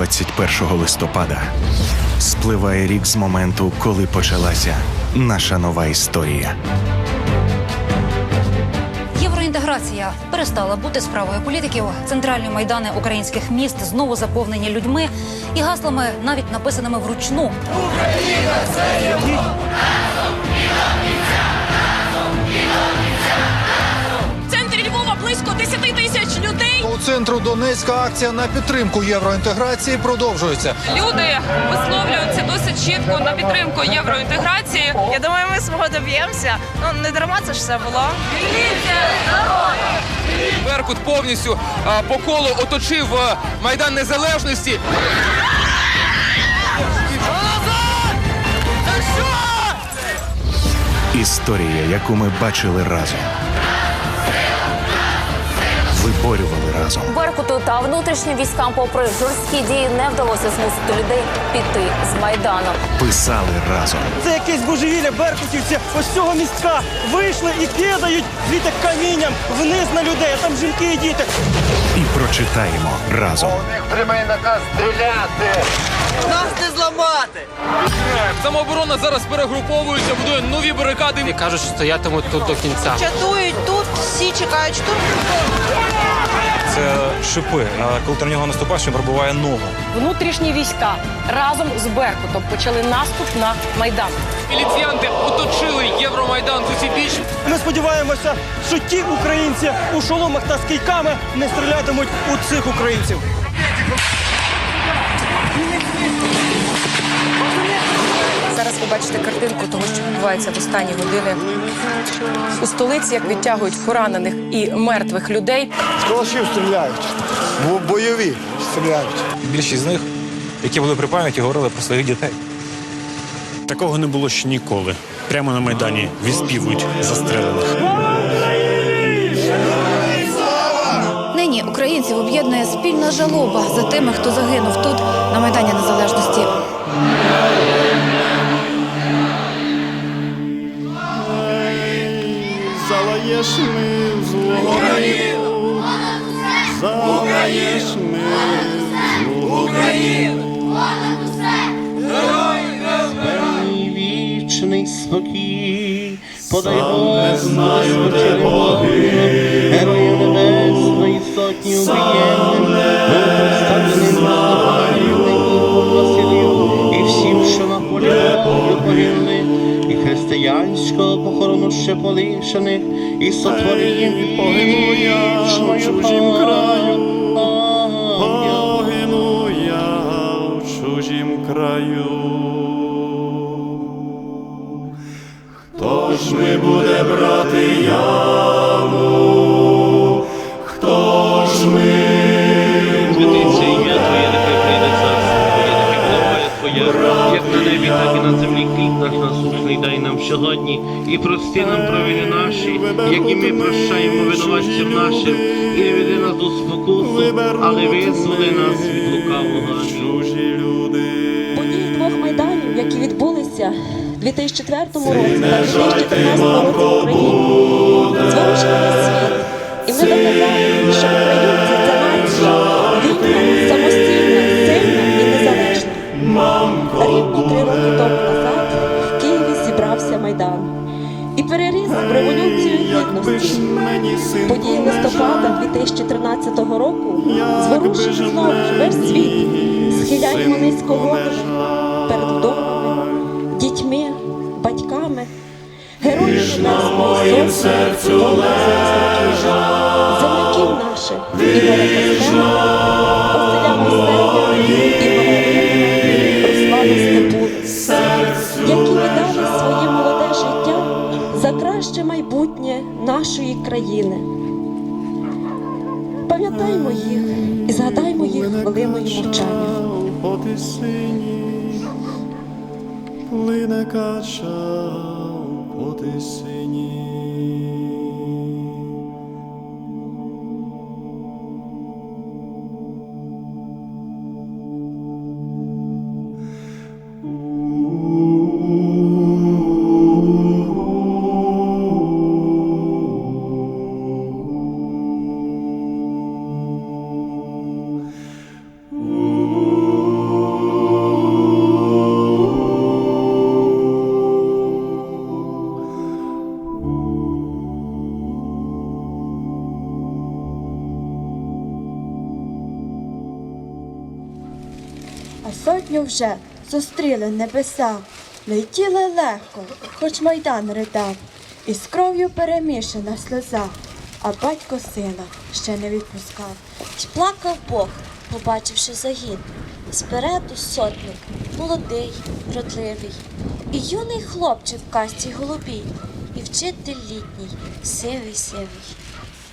21 листопада. Спливає рік з моменту, коли почалася наша нова історія. Євроінтеграція перестала бути справою політиків. Центральні майдани українських міст знову заповнені людьми і гаслами, навіть написаними вручну. В центру Донецька акція на підтримку євроінтеграції продовжується. Люди висловлюються досить чітко на підтримку євроінтеграції. Я думаю, ми свого доб'ємося. Ну не дарма це ж все було. Беркут повністю а, по колу оточив а, майдан незалежності. Історія, яку ми бачили разом. Виборювали разом. Беркуту та внутрішнім військам, попри жорсткі дії, не вдалося змусити людей піти з майдану. Писали разом. Це якесь божевілля беркутівці ось цього містка вийшли і кидають звідти камінням вниз на людей, а там жінки і діти. І прочитаємо разом. них прямий наказ стріляти. Нас не зламати. Самооборона зараз перегруповується, будує нові барикади. І кажуть, що стоятимуть тут до кінця. Чатують тут, всі чекають тут. Це шипи. Коли ти на нього наступаєш, він пробиває ногу. Внутрішні війська разом з Беркутом почали наступ на майдан. Міліціянти оточили Євромайдан з усіх біч. Ми сподіваємося, що ті українці у шоломах та з кийками не стрілятимуть у цих українців. Відбувається в останні години у столиці, як відтягують поранених і мертвих людей. Калашів стріляють. Бойові стріляють. Більшість з них, які були при пам'яті, говорили про своїх дітей. Такого не було ще ніколи. Прямо на майдані відспівують застрелених. Нині українців об'єднує спільна жалоба за тими, хто загинув тут на майдані незалежності. Залаєш ми з Україну, залаєш ми Україну. вічний спокій, подай не знаю, де боги, герої небесної сотні ще полишених, і сотворієм вічною чужім краю. Погину я в чужім краю. Хто ж ми буде брати яму? Сьогодні, і прости нам провини наші, які ми прощаємо винуватцям нашим, і не веди нас до спокусу, але визволи нас від лукавого. Чужі люди. Події двох майданів, які відбулися в 2004 році та 2013 році 2013 року зворушили знову ж весь світ. Схиляємо низько голови перед вдовами, дітьми, батьками, героїв Небесної Сотні, земляків наших і які віддали своє молоде життя за краще майбутнє нашої країни. Пам'ятаймо їх і згадаймо їх хвилиною мовчання. по тисині, плине кача поти тисині. Вже зустріли небеса. Летіли легко, хоч майдан ридав, і з кров'ю перемішана сльоза, а батько сина ще не відпускав. Й плакав Бог, побачивши загін. Спереду сотник, молодий, вродливий, і юний хлопчик в касті голубій, і вчитель літній, сивий сивий.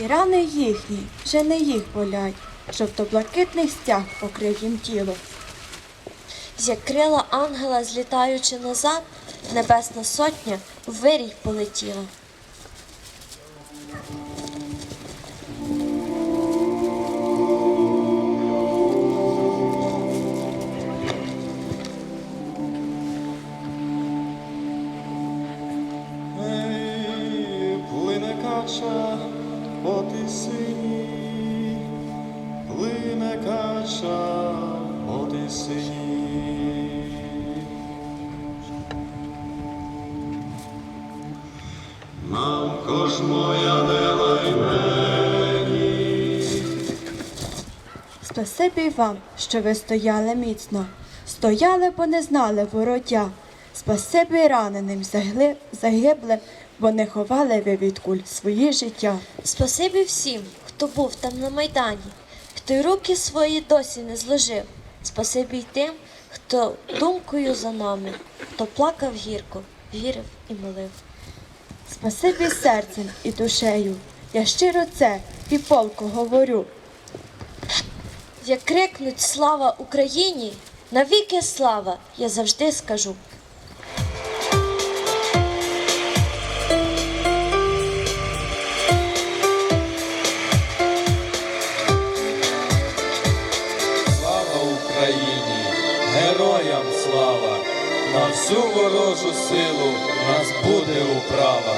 І рани їхні вже не їх болять, жовто-блакитний стяг покрив їм тіло. Як крила ангела, злітаючи назад, небесна сотня вирій полетіла. Спасибі вам, що ви стояли міцно, стояли, бо не знали воротя. Спасибі раненим загли, загиблим, бо не ховали ви від куль свої життя. Спасибі всім, хто був там на майдані, хто й руки свої досі не зложив. Спасибі й тим, хто думкою за нами, хто плакав гірко, вірив і молив. Спасибі серцем і душею. Я щиро це і полку говорю. Як крикнуть слава Україні, навіки слава, я завжди скажу. Слава Україні! Героям слава! На всю ворожу силу управа.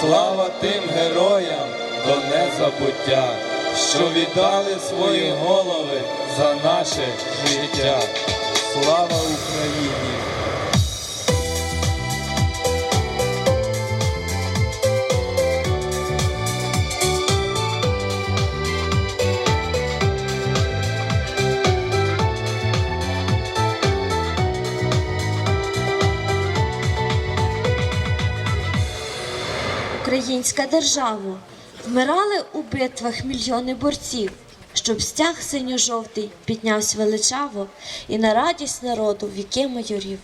Слава тим героям до незабуття, що віддали свої голови за наше життя. Слава Україні! Українська держава. Вмирали у битвах мільйони борців, щоб стяг синьо-жовтий піднявся величаво і на радість народу віки майорів.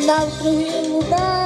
Навкруги лунає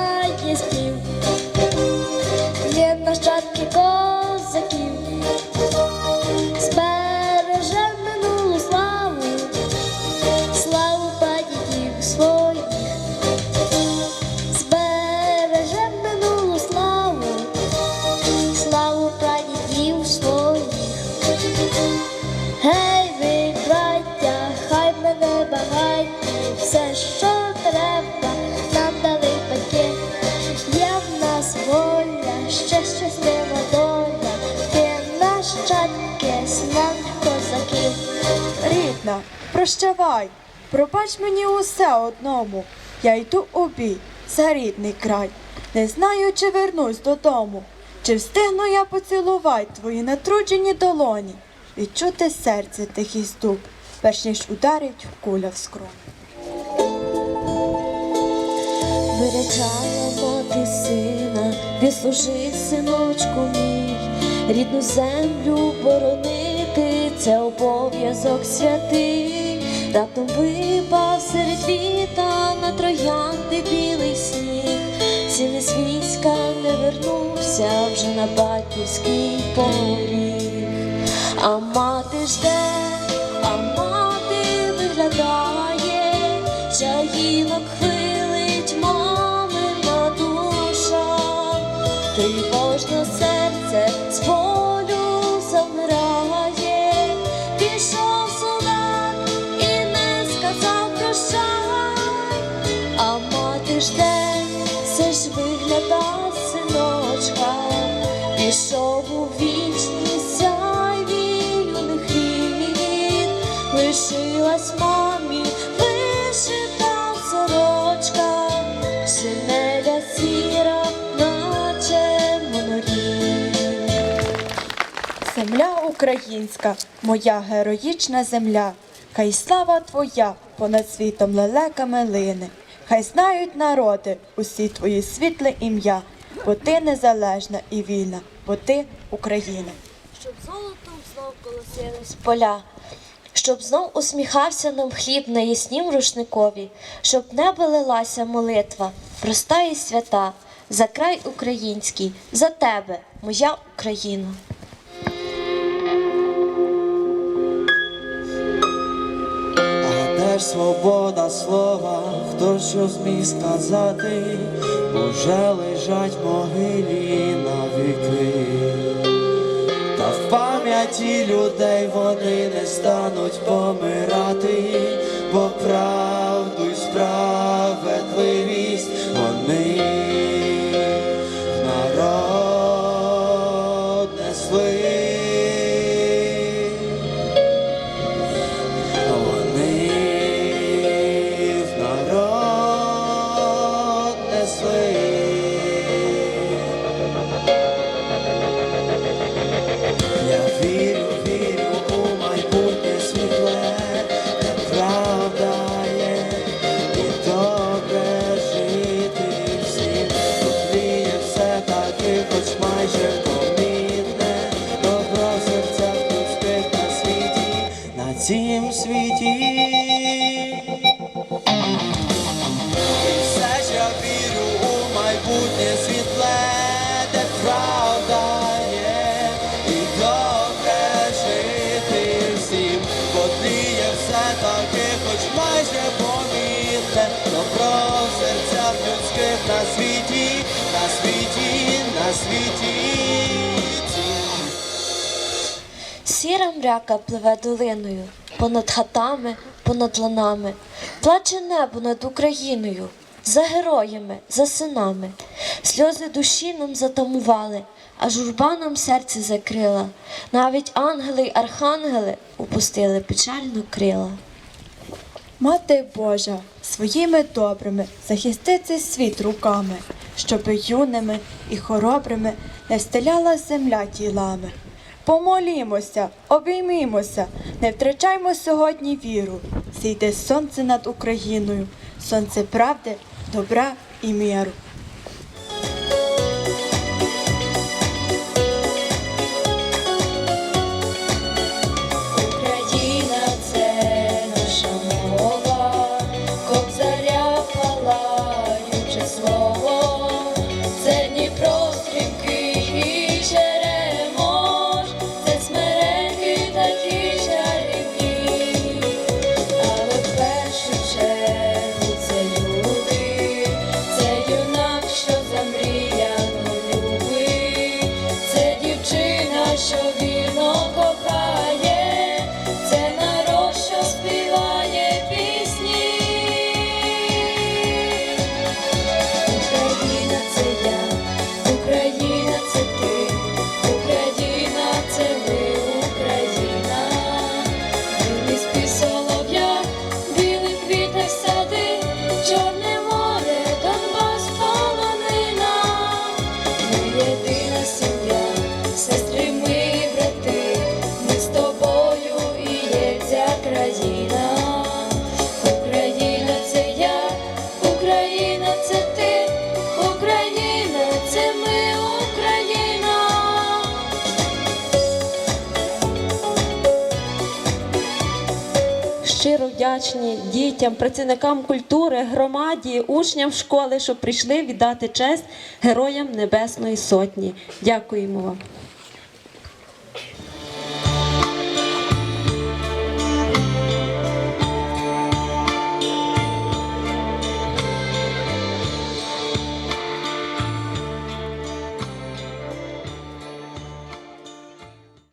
нащадки славних козаків. Рідна, прощавай, пробач мені усе одному. Я йду у бій за рідний край. Не знаю, чи вернусь додому, чи встигну я поцілувати твої натруджені долоні, відчути серце тихий стук, перш ніж ударить куля в скроню. Вирячала мати сина, відслужи, синочку мій, рідну землю боронити, це обов'язок святий. Раптом випав серед літа на троянди білий сніг, син із війська не вернувся вже на батьківський поріг. А мати жде, а мати виглядає, чаїнок хвилить мамина душа, тривожно серце з serce Земля українська, моя героїчна земля, хай слава твоя понад світом лелеками лине, хай знають народи усі твої світле ім'я, бо ти незалежна і вільна, бо ти Україна. Щоб золотом знов колосились поля, щоб знов усміхався нам хліб на яснім рушникові, щоб небо лилася молитва, проста і свята, за край український, за тебе, моя Україна. Ж свобода слова, хто що зміг сказати, уже лежать в могилі на віки. Та в пам'яті людей вони не стануть помирати, майже помітне, добро в серцях людських на світі, на світі, на світі. Сіра мряка пливе долиною, понад хатами, понад ланами, плаче небо над Україною, за героями, за синами. Сльози душі нам затамували, а журба нам серце закрила. Навіть ангели й архангели опустили печально крила. Мати Божа, своїми добрими захисти цей світ руками, щоб юними і хоробрими не встеляла земля тілами. Помолімося, обіймімося, не втрачаймо сьогодні віру. Зійде сонце над Україною, сонце правди, добра і міру. Щиро вдячні дітям, працівникам культури, громаді, учням школи, що прийшли віддати честь героям Небесної Сотні. Дякуємо вам.